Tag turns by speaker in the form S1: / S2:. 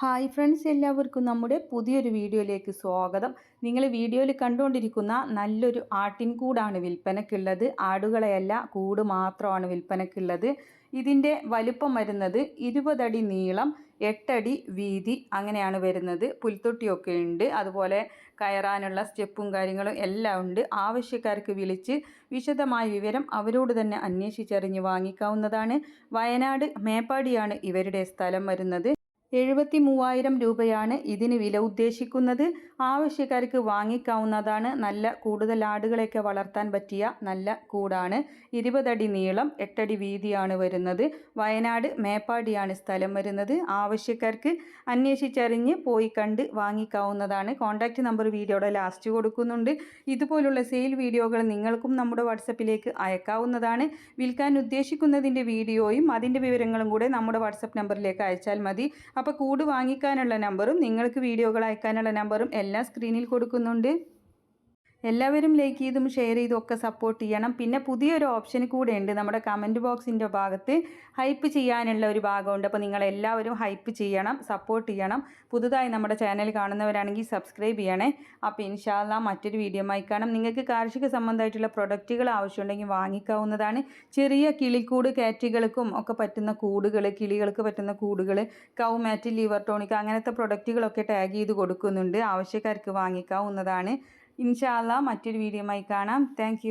S1: Hi friends എല്ലാവർക്കും നമ്മുടെ പുതിയൊരു വീഡിയോയിലേക്ക് സ്വാഗതം. നിങ്ങൾ വീഡിയോയിൽ കണ്ടുകൊണ്ടിരിക്കുന്ന നല്ലൊരു ആട്ടിൻകൂടാണ് വിൽപ്പനക്കുള്ളത്. ആടുകളെയല്ല കൂട് മാത്രമാണ് വിൽപ്പനക്കുള്ളത്. ഇതിന്റെ വലുപ്പം വരുന്നത് ഇരുപതടി നീളം എട്ടടി വീതി അങ്ങനെയാണ് വരുന്നത്. പുൽത്തൊട്ടിയൊക്കെ ഉണ്ട്. അതുപോലെ കയറാനുള്ള സ്റ്റെപ്പും കാര്യങ്ങളും എല്ലാം ഉണ്ട്. ആവശ്യക്കാർക്ക് വിളിച്ച് വിശദമായ വിവരം അവരോട് തന്നെ അന്വേഷിച്ചറിഞ്ഞ് വാങ്ങിക്കാവുന്നതാണ്. വയനാട് മേപ്പാടിയാണ് ഇവരുടെ സ്ഥലം വരുന്നത്. എഴുപത്തി മൂവായിരം രൂപയാണ് ഇതിന് വില ഉദ്ദേശിക്കുന്നത്. ആവശ്യക്കാർക്ക് വാങ്ങിക്കാവുന്നതാണ്. നല്ല കൂടുതൽ ആടുകളെയൊക്കെ വളർത്താൻ പറ്റിയ നല്ല കൂടാണ്. ഇരുപതടി നീളം എട്ടടി വീതിയാണ് വരുന്നത്. വയനാട് മേപ്പാടിയാണ് സ്ഥലം വരുന്നത്. ആവശ്യക്കാർക്ക് അന്വേഷിച്ചറിഞ്ഞ് പോയി കണ്ട് വാങ്ങിക്കാവുന്നതാണ്. കോൺടാക്റ്റ് നമ്പർ വീഡിയോയുടെ ലാസ്റ്റ് കൊടുക്കുന്നുണ്ട്. ഇതുപോലുള്ള സെയിൽ വീഡിയോകൾ നിങ്ങൾക്കും നമ്മുടെ വാട്സപ്പിലേക്ക് അയക്കാവുന്നതാണ്. വിൽക്കാൻ ഉദ്ദേശിക്കുന്നതിന്റെ വീഡിയോയും അതിന്റെ വിവരങ്ങളും കൂടെ നമ്മുടെ വാട്സപ്പ് നമ്പറിലേക്ക് അയച്ചാൽ മതി. അപ്പോൾ കൂട് വാങ്ങിക്കാനുള്ള നമ്പറും നിങ്ങൾക്ക് വീഡിയോകൾ അയക്കാനുള്ള നമ്പറും എല്ലാം സ്ക്രീനിൽ കൊടുക്കുന്നുണ്ട്. എല്ലാവരും ലൈക്ക് ചെയ്തും ഷെയർ ചെയ്തും ഒക്കെ സപ്പോർട്ട് ചെയ്യണം. പിന്നെ പുതിയൊരു ഓപ്ഷൻ കൂടെ ഉണ്ട്. നമ്മുടെ കമന്റ് ബോക്സിന്റെ ഭാഗത്ത് ഹൈപ്പ് ചെയ്യാനുള്ള ഒരു ഭാഗമുണ്ട്. അപ്പോൾ നിങ്ങൾ എല്ലാവരും ഹൈപ്പ് ചെയ്യണം സപ്പോർട്ട് ചെയ്യണം. പുതുതായി നമ്മുടെ ചാനൽ കാണുന്നവരാണെങ്കിൽ സബ്സ്ക്രൈബ് ചെയ്യണേ. അപ്പോൾ ഇൻഷാല്ല മറ്റൊരു വീഡിയോ ആയി കാണാം. നിങ്ങൾക്ക് കാർഷിക സംബന്ധമായിട്ടുള്ള പ്രൊഡക്റ്റുകൾ ആവശ്യമുണ്ടെങ്കിൽ വാങ്ങിക്കാവുന്നതാണ്. ചെറിയ കിളിക്കൂട് കാറ്റുകൾക്കും ഒക്കെ പറ്റുന്ന കൂടുകൾ കിളികൾക്ക് പറ്റുന്ന കൂടുകൾ കൗമാറ്റ് ലിവർ ടോണിക് അങ്ങനത്തെ പ്രൊഡക്റ്റുകളൊക്കെ ടാഗ് ചെയ്ത് കൊടുക്കുന്നുണ്ട്. ആവശ്യക്കാർക്ക് വാങ്ങിക്കാവുന്നതാണ്. ഇൻഷാല്ല മറ്റൊരു വീഡിയോയുമായി കാണാം. താങ്ക്